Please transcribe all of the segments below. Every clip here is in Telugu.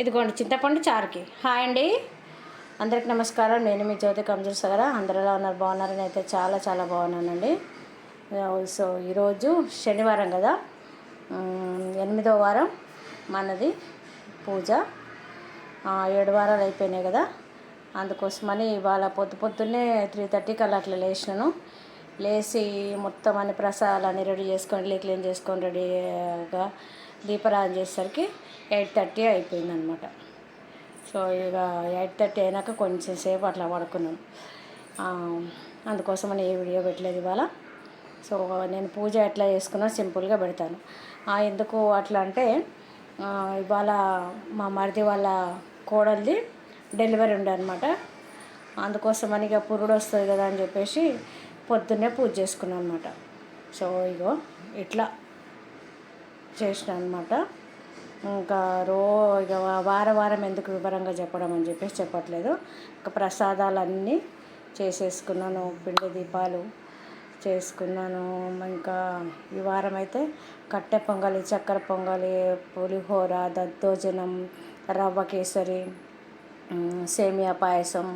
ఇదిగోండి చింతపండు చారుకి. హాయ్ అండి. అందరికి నమస్కారం. నేను మీ జ్యోతి కంజూర్ సగర. అందరు ఉన్నారు? బాగున్నారని అయితే చాలా చాలా బాగున్నానండి. సో ఈరోజు శనివారం కదా? ఎనిమిదో వారం మనది పూజ. ఏడు వారాలు అయిపోయినాయి కదా? అందుకోసమని ఇవాళ పొద్దు పొద్దున్నే త్రీ థర్టీకి అలా అట్లా లేచినాను. లేచి మొత్తం అన్ని ప్రసాదాలు రెడీ చేసుకొని ఇల్లు క్లీన్ చేసుకొని రెడీగా దీపారాధన చేసేసరికి ఎయిట్ థర్టీ అయిపోయిందనమాట. సో ఇక ఎయిట్ థర్టీ అయినాక కొంచెం సేపు అట్లా పడుకున్నాను. అందుకోసం అందుకోసమని ఏ వీడియో పెట్టలేదు ఇవాళ. సో నేను పూజ ఎట్లా చేసుకున్నా సింపుల్గా పెడతాను. ఎందుకు అట్లా అంటే ఇవాళ మా మరిది వాళ్ళ కోడలిది డెలివరీ ఉండే అనమాట అందుకోసమని ఇక పురుడు వస్తుంది కదా అని చెప్పేసి పొద్దున్నే పూజ చేసుకున్నాను అనమాట సో ఇగో ఇట్లా చేసిన అనమాట ఇంకా రో ఇక వార వారం ఎందుకు వివరంగా చెప్పడం అని చెప్పేసి చెప్పట్లేదు. ఇంకా ప్రసాదాలన్నీ చేసేసుకున్నాను పిండి దీపాలు చేసుకున్నాను. ఇంకా ఈ వారం అయితే కట్టె పొంగలి చక్కెర పొంగలి పులిహోర దద్దోజనం రవ్వ కేసరి సేమియా పాయసం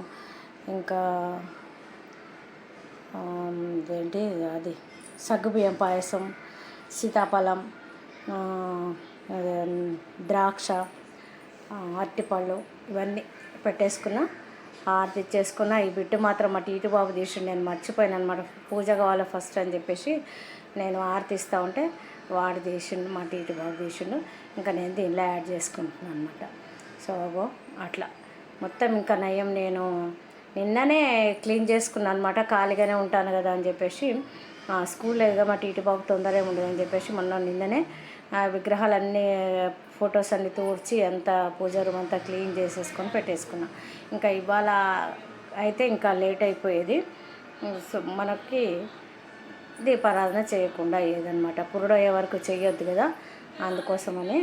ఇంకా ఏంటి ఇదేంటి అది? సగ్గుబియ్యం పాయసం సీతాఫలం ద్రాక్ష అరటిపళ్ళు ఇవన్నీ పెట్టేసుకున్న ఆర్తి చేసుకున్న ఈ బిడ్డు మాత్రం మా టీటు బాబు తీసిండు నేను మర్చిపోయాను అనమాట పూజ కావాలి ఫస్ట్ అని చెప్పేసి నేను ఆర్తిస్తూ ఉంటే వాడు తీసిండు మా టీటు బాబు తీసిండు. ఇంకా నేను దీనిలో యాడ్ చేసుకుంటున్నాను అనమాట సో అట్లా. మొత్తం ఇంకా నయం నేను నిన్ననే క్లీన్ చేసుకున్నాను అనమాట ఖాళీగానే ఉంటాను కదా అని చెప్పేసి ఆ, స్కూల్లో ఇక మా టీటీ బాబు తొందరగా ఉండదని ఉండదు అని చెప్పేసి మొన్న నిన్ననే ఆ విగ్రహాలన్నీ ఫొటోస్ అన్నీ తూర్చి అంతా పూజ రూమ్ అంతా క్లీన్ చేసేసుకొని పెట్టేసుకున్నా. ఇంకా ఇవాళ అయితే ఇంకా లేట్ అయిపోయేది. సో మనకి దీపారాధన చేయకుండా అయ్యేదన్నమాట. పురుడు అయ్యే వరకు చేయొద్దు కదా అందుకోసమని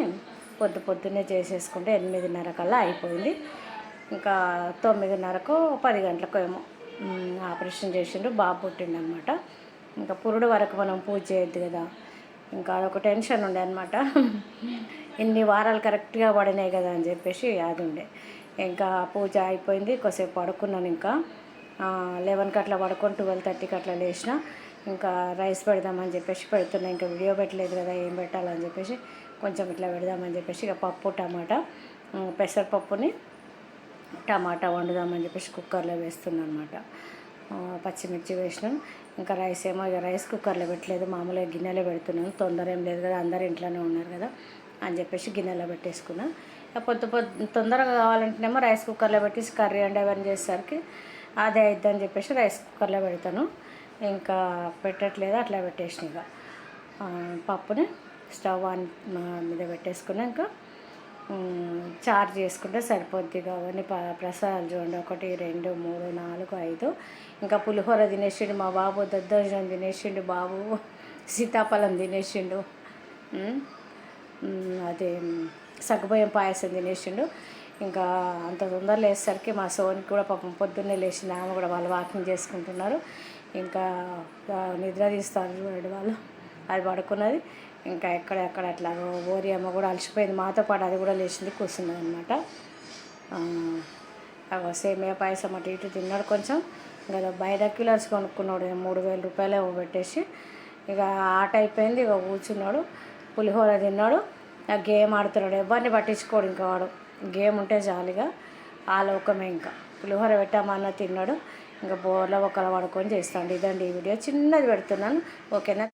పొద్దు పొద్దున్నే చేసేసుకుంటే ఎనిమిదిన్నర కల్లా అయిపోయింది. ఇంకా తొమ్మిదిన్నరకు పది గంటలకు ఏమో ఆపరేషన్ చేసిండ్రు బాబు పుట్టిండు అనమాట ఇంకా పురుడు వరకు మనం పూజ చేయొద్దు కదా. ఇంకా అదొక టెన్షన్ ఉండే అనమాట ఇన్ని వారాలు కరెక్ట్గా పడినాయి కదా అని చెప్పేసి అది ఉండే. ఇంకా పూజ అయిపోయింది కొద్దిసేపు పడుకున్నాను ఇంకా. లెవెన్కి అట్లా పడుకొని ట్వెల్వ్ థర్టీకి అట్లా లేచిన ఇంకా రైస్ పెడదామని చెప్పేసి పెడుతున్నా. ఇంకా వీడియో పెట్టలేదు కదా ఏం పెట్టాలని చెప్పేసి కొంచెం ఇట్లా పెడదామని చెప్పేసి ఇక పప్పు టమాటా పెసరపప్పుని టమాటా వండుదామని చెప్పేసి కుక్కర్లో వేస్తున్నా అనమాట పచ్చిమిర్చి వేసినాను ఇంకా రైస్ ఏమో ఇక రైస్ కుక్కర్లో పెట్టలేదు. మామూలుగా గిన్నెలో పెడుతున్నాను తొందర ఏం లేదు కదా. అందరు ఇంట్లోనే ఉన్నారు కదా అని చెప్పేసి గిన్నెలో పెట్టేసుకున్నా. ఇక పొద్దు పొద్దు తొందరగా కావాలంటేనేమో రైస్ కుక్కర్లో పెట్టేసి కర్రీ అండ్ అవన్నీ చేసేసరికి అదే అయిద్దని చెప్పేసి రైస్ కుక్కర్లో పెడతాను. ఇంకా పెట్టట్లేదు. అట్లా పెట్టేసిన ఇక. పప్పుని స్టవ్ ఆన్ మీద పెట్టేసుకున్నాక చారు చేసుకుంటే సరిపోద్ది అవన్నీ ప ప్రసాదాలు చూడండి. ఒకటి రెండు మూడు నాలుగు ఐదు. ఇంకా పులిహోర తినేసిండు మా బాబు దద్దోజనం తినేసిండు బాబు సీతాఫలం తినేసిండు. అదే సగ్గుబియ్యం పాయసం తినేసిండు. ఇంకా అంత తొందర లేచేసరికి మా సోనికి కూడా పాపం పొద్దున్నే లేచింది. ఆమె కూడా వాళ్ళు వాకింగ్ చేసుకుంటున్నారు. ఇంకా నిద్ర తీస్తారు చూడండి వాళ్ళు. అది పడుకున్నది. ఇంకా ఎక్కడ ఎక్కడ అట్లా ఓరి అమ్మ కూడా అలసిపోయింది. మాతో పాటు అది కూడా లేచింది కూర్చున్నది అనమాట అగో సేమియా పాయసం అటు ఇటు తిన్నాడు కొంచెం. ఇంకా బైరాక్యులర్స్ కొనుక్కున్నాడు మూడు వేల రూపాయలు ఏమో పెట్టేసి. ఇక ఆట అయిపోయింది. ఇక కూర్చున్నాడు. పులిహోర తిన్నాడు. ఆ గేమ్ ఆడుతున్నాడు. ఎవరిని పట్టించుకోడు ఇంకా వాడు. గేమ్ ఉంటే జాలిగా ఆ లోకమే ఇంకా. పులిహోర పెట్టామన్న తిన్నాడు. ఇంకా బోర్లో ఒకరు పడుకొని చేస్తాడు. ఇదండి ఈ వీడియో. చిన్నది పెడుతున్నాను. ఓకేనా?